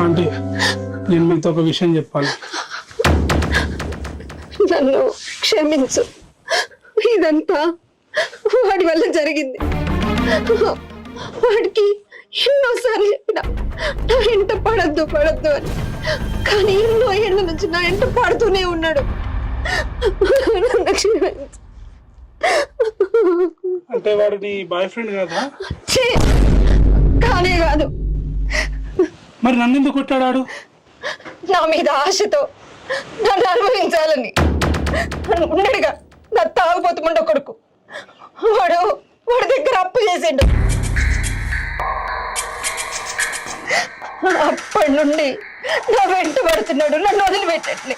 Aunty నేను మీతో ఒక విషయం చెప్పాలి. నన్ను క్షమించు. ఇదంతా వాడి వల్ల జరిగింది. వాడికి ఎన్నోసార్లు చెప్పిన నా ఇంట పడద్దు పడద్దు అని. కానీ ఎన్నో ఏళ్ళ నుంచి నా ఇంట పాడుతూనే ఉన్నాడు. క్షమించు. అంటే వాడు నీ బాయ్ ఫ్రెండ్ కదా? ఛీ! కానే కాదు. మరి నన్ను ఎందుకు కొట్టాడాడు నా మీద ఆశతో నన్ను అనుభవించాలని. ఉన్నాడుగా నా తాగుపోతుముండ కొడుకు. వాడు వాడి దగ్గర అప్పు చేసిండు. అప్పటి నుండి నా వెంట పడుతున్నాడు నన్ను వదిలిపెట్టట్లే.